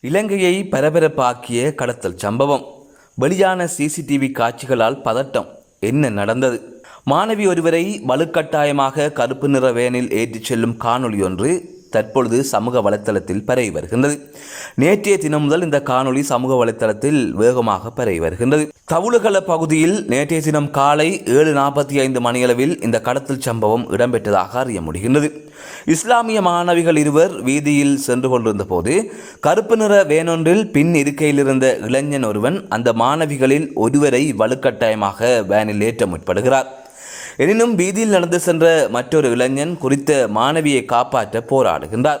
இலங்கையை பரபரப்பாக்கிய கடத்தல் சம்பவம். வெளியான சிசிடிவி காட்சிகளால் பதட்டம். என்ன நடந்தது? மாணவி ஒருவரை வலுக்கட்டாயமாக கருப்பு நிற வேனில் ஏற்றிச் செல்லும் காணொளி ஒன்று தற்பொழுது சமூக வலைத்தளத்தில் பரவி வருகின்றது. நேற்றைய தினம் முதல் இந்த காணொளி சமூக வலைத்தளத்தில் வேகமாக பரவி வருகின்றது. தவுளுகல பகுதியில் நேற்றைய தினம் காலை ஏழு நாற்பத்தி ஐந்து மணியளவில் இந்த கடத்தல் சம்பவம் இடம்பெற்றதாக அறிய முடிகின்றது. இஸ்லாமிய மாணவிகள் இருவர் வீதியில் சென்று கொண்டிருந்த போது கருப்பு நிற வேனொன்றில் பின் இருக்கையில் இருந்த இளைஞன் ஒருவன் அந்த மாணவிகளில் ஒருவரை வலுக்கட்டாயமாக வேனில் ஏற்ற முற்படுகிறார். எனினும் வீதியில் நடந்து சென்ற மற்றொரு இளைஞன் குறித்த மாணவியை காப்பாற்ற போராடுகின்றார்.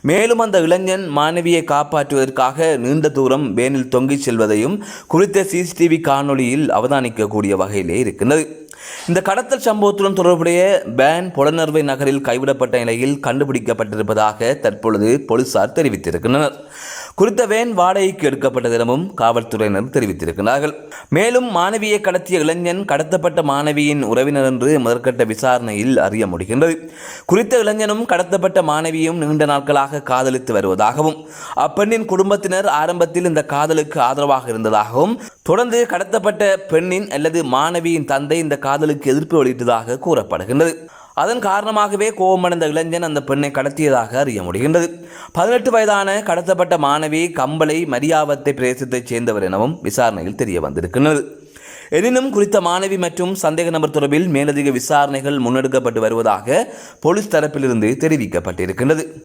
மேலும் அந்த இளைஞன் மாணவியை காப்பாற்றுவதற்காக நீண்ட தூரம் வேனில் தொங்கிச் செல்வதையும் குறித்த சிசிடிவி காணொளியில் அவதானிக்கக்கூடிய வகையிலே இருக்கின்றது. இந்த கடத்தல் சம்பவத்துடன் தொடர்புடைய பேன் புலனர்வை நகரில் கைவிடப்பட்ட நிலையில் கண்டுபிடிக்கப்பட்டிருப்பதாக தற்பொழுது போலீசார் தெரிவித்திருக்கின்றனர். குறித்த வேன் வாடகைக்கு எடுக்கப்பட்டது எனவும் காவல்துறையினர் தெரிவித்திருக்கிறார்கள். மேலும் மாணவியை கடத்திய இளைஞன் கடத்தப்பட்ட மாணவியின் உறவினர் என்று முதற்கட்ட விசாரணையில் அறிய முடிகின்றது. குறித்த இளைஞனும் கடத்தப்பட்ட மாணவியும் நீண்ட நாட்களாக காதலித்து வருவதாகவும் அப்பெண்ணின் குடும்பத்தினர் ஆரம்பத்தில் இந்த காதலுக்கு ஆதரவாக இருந்ததாகவும் தொடர்ந்து கடத்தப்பட்ட பெண்ணின் அல்லது மாணவியின் தந்தை இந்த காதலுக்கு எதிர்ப்பு வெளியிட்டதாக கூறப்படுகின்றது. அதன் காரணமாகவே கோபமடைந்த இளைஞன் அந்த பெண்ணை கடத்தியதாக அறிய முடிகின்றது. பதினெட்டு வயதான கடத்தப்பட்ட மாணவி கம்பளை மரியாவத்தை பிரதேசத்தைச் சேர்ந்தவர் எனவும் விசாரணையில் தெரிய வந்திருக்கின்றது. எனினும் குறித்த மாணவி மற்றும் சந்தேக நபர் தொடர்பில் மேலதிக விசாரணைகள் முன்னெடுக்கப்பட்டு வருவதாக போலீஸ் தரப்பிலிருந்து தெரிவிக்கப்பட்டிருக்கின்றது.